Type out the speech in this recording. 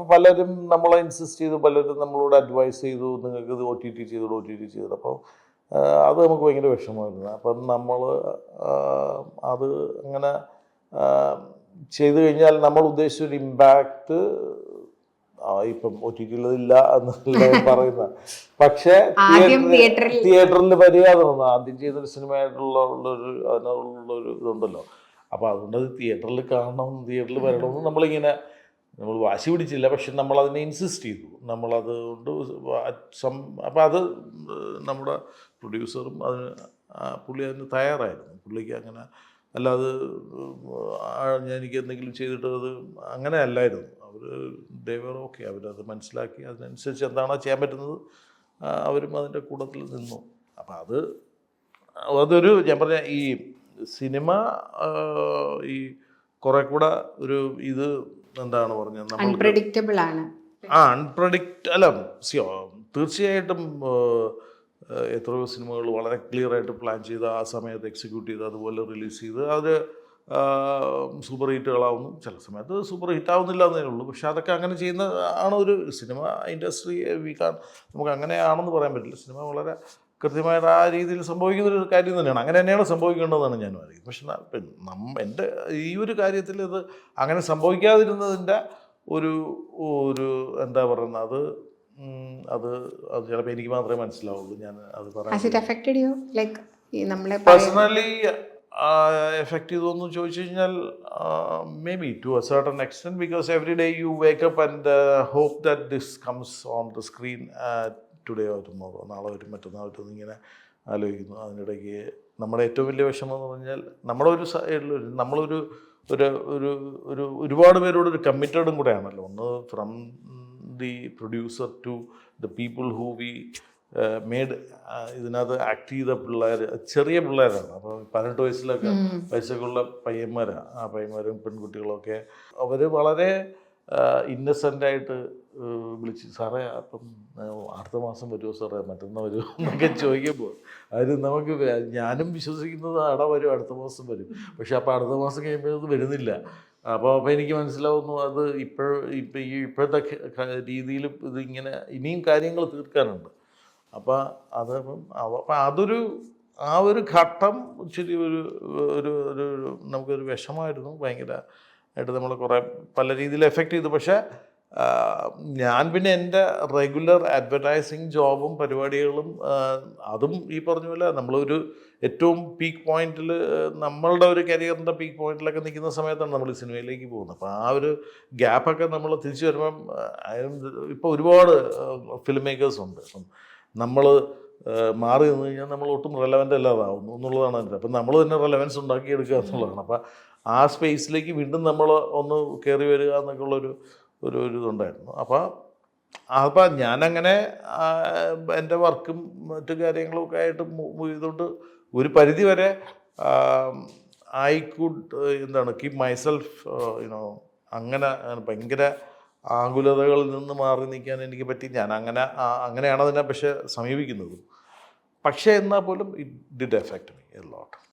അപ്പോൾ പലരും നമ്മളെ ഇൻസിസ്റ്റ് ചെയ്തു പലരും നമ്മളോട് അഡ്വൈസ് ചെയ്തു നിങ്ങൾക്ക് ഇത് ഒ ടി ടി ചെയ്തു ഒ ടി ടി ചെയ്തു അപ്പോൾ അത് നമുക്ക് ഭയങ്കര വിഷമമായിരുന്നു. അപ്പം നമ്മൾ അത് അങ്ങനെ ചെയ്തു കഴിഞ്ഞാൽ നമ്മൾ ഉദ്ദേശിച്ച ഒരു ഇമ്പാക്റ്റ് ഇപ്പം ഒ ടി ടിയിലില്ല എന്നല്ല പറയുന്ന. പക്ഷേ തിയേറ്ററിൽ വരിക തോന്നുന്നു ആദ്യം ചെയ്തൊരു സിനിമയായിട്ടുള്ള ഉള്ളൊരു അതിനുള്ളൊരു ഇതുണ്ടല്ലോ. അപ്പോൾ അതുകൊണ്ട് അത് തിയേറ്ററിൽ കാണണം തിയേറ്ററിൽ വരണമെന്ന് നമ്മളിങ്ങനെ നമ്മൾ വാശി പിടിച്ചില്ല പക്ഷെ നമ്മളതിനെ ഇൻസിസ്റ്റ് ചെയ്തു. നമ്മളത് കൊണ്ട് സം അപ്പോൾ അത് നമ്മുടെ പ്രൊഡ്യൂസറും അതിന് പുള്ളി അതിന് തയ്യാറായിരുന്നു. പുള്ളിക്ക് അങ്ങനെ അല്ലാതെ എനിക്ക് എന്തെങ്കിലും ചെയ്തിട്ട് അത് അങ്ങനെ അല്ലായിരുന്നു. അവർ ഡേവർ ഓക്കെ അവരത് മനസ്സിലാക്കി അതിനനുസരിച്ച് എന്താണോ ചെയ്യാൻ പറ്റുന്നത് അവരും അതിന്റെ കൂട്ടത്തിൽ നിന്നു. അപ്പം അത് അതൊരു ഞാൻ പറഞ്ഞ ഈ സിനിമ ഈ കുറെ കൂടെ ഒരു ഇത് എന്താണ് പറഞ്ഞത്? അൺപ്രഡിക്റ്റബിൾ ആണ്. ആ അൺപ്രഡിക്റ്റ് അല്ല തീർച്ചയായിട്ടും എത്രയോ സിനിമകൾ വളരെ ക്ലിയർ ആയിട്ട് പ്ലാൻ ചെയ്ത് ആ സമയത്ത് എക്സിക്യൂട്ട് ചെയ്ത് അതുപോലെ റിലീസ് ചെയ്ത് അത് സൂപ്പർ ഹിറ്റുകളാവുന്നു ചില സമയത്ത് സൂപ്പർ ഹിറ്റ് ആവുന്നില്ല എന്നേ ഉള്ളൂ. പക്ഷെ അതൊക്കെ അങ്ങനെ ചെയ്യുന്ന ആണ് ഒരു സിനിമ ഇൻഡസ്ട്രി വീക്കാൻ നമുക്ക് അങ്ങനെയാണെന്ന് പറയാൻ പറ്റില്ല. സിനിമ വളരെ കൃത്യമായിട്ട് ആ രീതിയിൽ സംഭവിക്കുന്ന ഒരു കാര്യം തന്നെയാണ്. അങ്ങനെ തന്നെയാണ് സംഭവിക്കേണ്ടതെന്നാണ് ഞാൻ പറയുന്നത്. പക്ഷെ നമ്മ എന്റെ ഈ ഒരു കാര്യത്തിൽ ഇത് അങ്ങനെ സംഭവിക്കാതിരുന്നതിന്റെ ഒരു ഒരു എന്താ പറയുന്നത് അത് അത് അത് ചിലപ്പോൾ എനിക്ക് മാത്രമേ മനസ്സിലാവുള്ളൂ. ഞാൻ അത് പറയാം പേഴ്സണലി എഫക്റ്റ് ചെയ്തോന്ന് ചോദിച്ചു കഴിഞ്ഞാൽ maybe to a certain extent because every day you wake up and hope that this comes on the screen today or tomorrow നാളെ വരും മറ്റന്നാൾ വരും ഇങ്ങനെ ആലോചിക്കുന്നു. അതിനിടയ്ക്ക് നമ്മുടെ ഏറ്റവും വലിയ വിഷമം എന്ന് പറഞ്ഞാൽ നമ്മുടെ ഒരു സൈഡിൽ നമ്മളൊരു ഒരു ഒരു ഒരു ഒരുപാട് പേരോട് ഒരു കമ്മിറ്റഡും കൂടെയാണല്ലോ. ഒന്ന് from the producer to the people who we made ഇതിനകത്ത് ആക്ട് ചെയ്ത പിള്ളേർ ചെറിയ പിള്ളേരാണ്. അപ്പോൾ പതിനെട്ട് വയസ്സിലൊക്കെ വയസ്സൊക്കെയുള്ള പയ്യന്മാരാണ് ആ പയ്യന്മാരും പെൺകുട്ടികളൊക്കെ അവർ വളരെ ഇന്നസെന്റ് ആയിട്ട് വിളിച്ച്. സാറേ അപ്പം അടുത്ത മാസം വരുമോ സാറേ? മറ്റന്നാൾ വരുമോ എന്നൊക്കെ ചോദിക്കുമ്പോൾ അത് നമുക്ക് ഞാനും വിശ്വസിക്കുന്നത് അട വരും അടുത്ത മാസം വരും. പക്ഷെ അപ്പോൾ അടുത്ത മാസം കഴിയുമ്പോൾ അത് വരുന്നില്ല. അപ്പോൾ അപ്പോൾ എനിക്ക് മനസ്സിലാവുന്നു അത് ഇപ്പോൾ ഇപ്പം ഈ ഇപ്പോഴത്തെ രീതിയിൽ ഇതിങ്ങനെ ഇനിയും കാര്യങ്ങൾ തീർക്കാനുണ്ട്. അപ്പോൾ അത് അപ്പം അതൊരു ആ ഒരു ഘട്ടം ഇച്ചിരി ഒരു ഒരു ഒരു നമുക്കൊരു വിഷമായിരുന്നു ഭയങ്കര ആയിട്ട് നമ്മൾ കുറേ പല രീതിയിൽ എഫക്റ്റ് ചെയ്തു. പക്ഷേ ഞാൻ പിന്നെ എന്റെ റെഗുലർ അഡ്വർടൈസിങ് ജോബും പരിപാടികളും അതും ഈ പറഞ്ഞ പോലെ നമ്മളൊരു ഏറ്റവും പീക്ക് പോയിന്റിൽ നമ്മളുടെ ഒരു കരിയറിന്റെ പീക്ക് പോയിന്റിലൊക്കെ നിൽക്കുന്ന സമയത്താണ് നമ്മൾ ഈ സിനിമയിലേക്ക് പോകുന്നത്. അപ്പോൾ ആ ഒരു ഗ്യാപ്പൊക്കെ നമ്മൾ തിരിച്ചു വരുമ്പം ഇപ്പോൾ ഒരുപാട് ഫിലിം മേക്കേഴ്സ് ഉണ്ട്. നമ്മൾ മാറി നിന്ന് കഴിഞ്ഞാൽ നമ്മൾ ഒട്ടും റെലവന്റ് അല്ലാതാവുന്നു എന്നുള്ളതാണ് അതിന്റെ അപ്പം നമ്മൾ തന്നെ റെലവൻസ് ഉണ്ടാക്കിയെടുക്കുക എന്നുള്ളതാണ്. അപ്പം ആ സ്പേസിലേക്ക് വീണ്ടും നമ്മൾ ഒന്ന് കയറി വരിക എന്നൊക്കെ ഉള്ളൊരു ഒരു ഒരു ഇതുണ്ടായിരുന്നു. അപ്പോൾ അപ്പോൾ ഞാനങ്ങനെ എന്റെ വർക്കും മറ്റു കാര്യങ്ങളും ഒക്കെ ആയിട്ട് മൂവ് ചെയ്തുകൊണ്ട് ഒരു പരിധി വരെ ഐ കുഡ് എന്താണ് കീപ് മൈസെൽഫ് യുനോ അങ്ങനെ ഭയങ്കര ആകുലതകളിൽ നിന്ന് മാറി നിൽക്കാൻ എനിക്ക് പറ്റി. ഞാൻ അങ്ങനെ അങ്ങനെയാണ് അതിനെ പക്ഷേ സമീപിക്കുന്നത്. പക്ഷേ എന്നാൽ പോലും it did effect me a lot